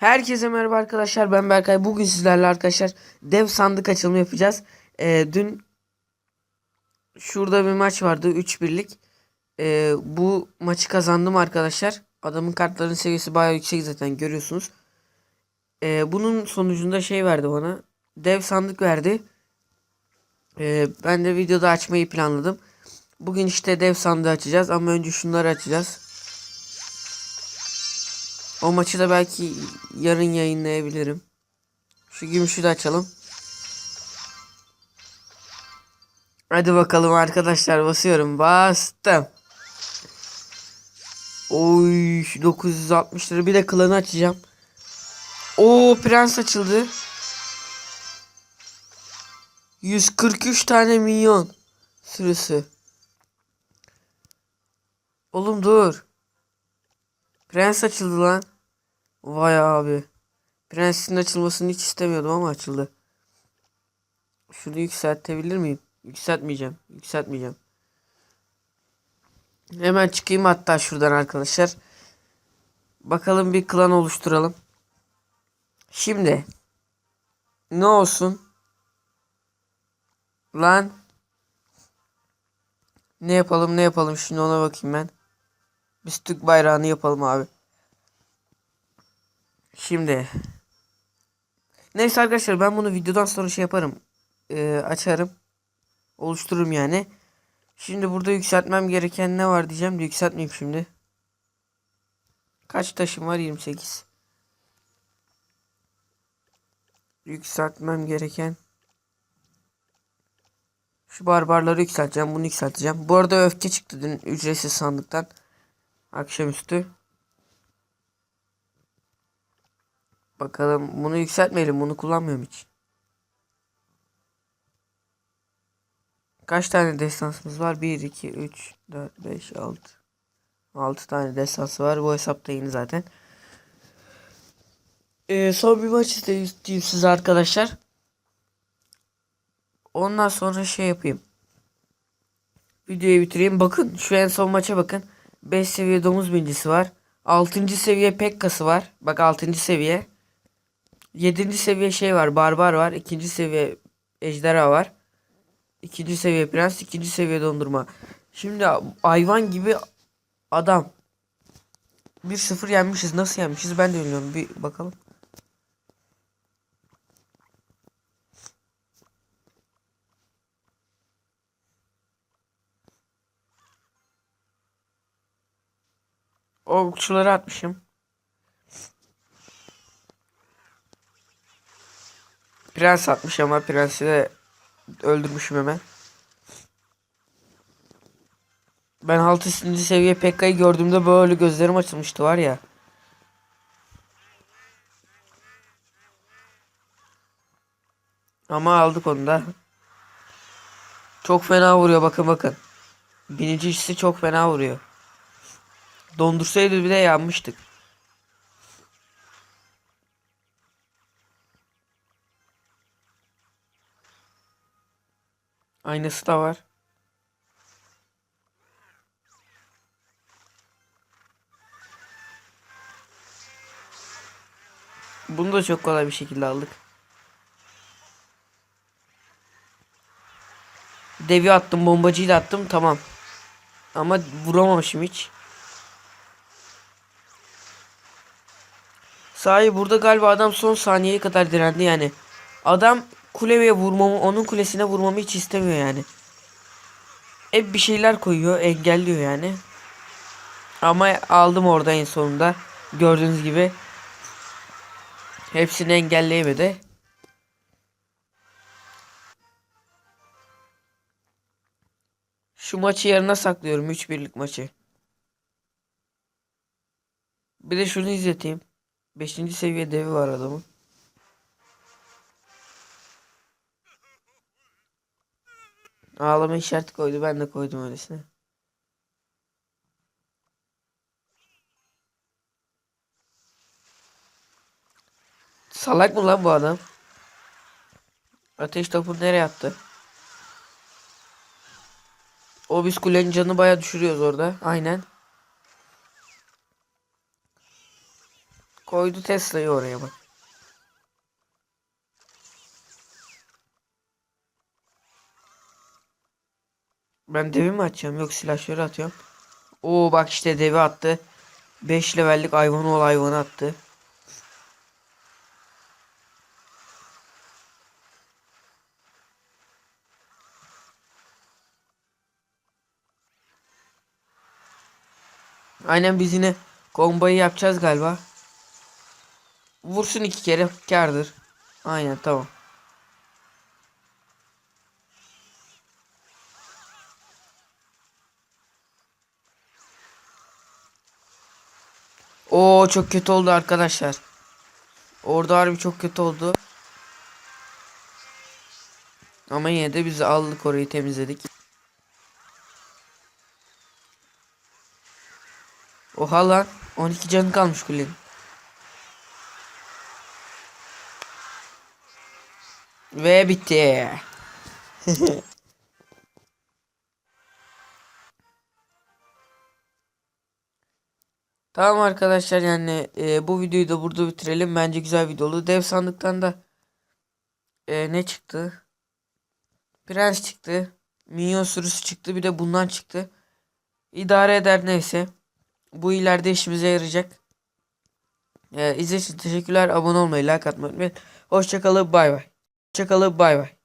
Herkese merhaba arkadaşlar. Ben Berkay. Bugün sizlerle arkadaşlar dev sandık açılımı yapacağız. Ee, dün şurada bir maç vardı. 3-1'lik Ee, bu maçı kazandım arkadaşlar. Adamın kartlarının seviyesi bayağı yüksek zaten görüyorsunuz. Ee, bunun sonucunda şey verdi bana. Dev sandık verdi. Ee, ben de videoda açmayı planladım. Bugün işte dev sandığı açacağız ama önce şunları açacağız o maçı da belki yarın yayınlayabilirim. Şu gümüşü de açalım. Hadi bakalım arkadaşlar basıyorum. Bastım. Oy şu 960 lira bir de klanı açacağım. O prens açıldı. 143 tane milyon sürüsü. Oğlum dur. Prens açıldı lan. Vay abi. Prensin açılmasını hiç istemiyordum ama açıldı. Şunu yükseltebilir miyim? Yükseltmeyeceğim. Yükseltmeyeceğim. Hemen çıkayım hatta şuradan arkadaşlar. Bakalım bir klan oluşturalım. Şimdi. Ne olsun? Lan. Ne yapalım ne yapalım şimdi ona bakayım ben. Biz Türk bayrağını yapalım abi. Şimdi. Neyse arkadaşlar ben bunu videodan sonra şey yaparım. Ee, açarım. Oluştururum yani. Şimdi burada yükseltmem gereken ne var diyeceğim de yükseltmeyeyim şimdi. Kaç taşım var? 28. Yükseltmem gereken. Şu barbarları yükselteceğim. Bunu yükselteceğim. Bu arada öfke çıktı dün ücretsiz sandıktan. Akşamüstü. Bakalım bunu yükseltmeyelim. Bunu kullanmıyorum hiç. Kaç tane destansımız var? 1, 2, 3, 4, 5, 6. 6 tane destansı var. Bu hesapta yeni zaten. Ee, son bir maç isteyeyim size arkadaşlar. Ondan sonra şey yapayım. Videoyu bitireyim. Bakın şu en son maça bakın. 5 seviye domuz bincisi var. 6. seviye Pekka'sı var. Bak 6. seviye. 7. seviye şey var. Barbar var. 2. seviye ejderha var. 2. seviye prens. 2. seviye dondurma. Şimdi hayvan gibi adam. 1-0 yenmişiz. Nasıl yenmişiz ben de bilmiyorum. Bir bakalım. Okçuları atmışım. Prens atmış ama prensi de öldürmüşüm hemen. Ben 6. seviye Pekka'yı gördüğümde böyle gözlerim açılmıştı var ya. Ama aldık onu da. Çok fena vuruyor bakın bakın. Binicisi çok fena vuruyor. Dondursaydı bir de yanmıştık. Aynısı da var. Bunu da çok kolay bir şekilde aldık. Devi attım, bombacıyı da attım, tamam. Ama vuramamışım hiç. Sahi burada galiba adam son saniyeye kadar direndi yani. Adam kuleye vurmamı, onun kulesine vurmamı hiç istemiyor yani. Hep bir şeyler koyuyor, engelliyor yani. Ama aldım orada en sonunda. Gördüğünüz gibi. Hepsini engelleyemedi. Şu maçı yarına saklıyorum. 3-1'lik maçı. Bir de şunu izleteyim. 5. seviye devi var adamın. Ağlama işareti koydu. Ben de koydum öylesine. Salak mı lan bu adam? Ateş topu nereye attı? O biz kulenin canını baya düşürüyoruz orada. Aynen. Koydu Tesla'yı oraya bak. Ben devi mi atacağım? Yok silahları atıyorum. Oo bak işte devi attı. 5 levellik hayvan ol hayvanı attı. Aynen biz yine kombayı yapacağız galiba. Vursun iki kere kardır. Aynen tamam. Oo çok kötü oldu arkadaşlar. Orada harbi çok kötü oldu. Ama yine de biz aldık orayı temizledik. Oha lan 12 canı kalmış kulenin. Ve bitti. Tamam arkadaşlar yani e, bu videoyu da burada bitirelim. Bence güzel video oldu. Dev sandıktan da e, ne çıktı? Prens çıktı. Minyon sürüsü çıktı. Bir de bundan çıktı. İdare eder neyse. Bu ileride işimize yarayacak. E, izlediğiniz için teşekkürler. Abone olmayı, like atmayı unutmayın. Hoşçakalın. Bay bay. Hoşçakalın. Bay bay.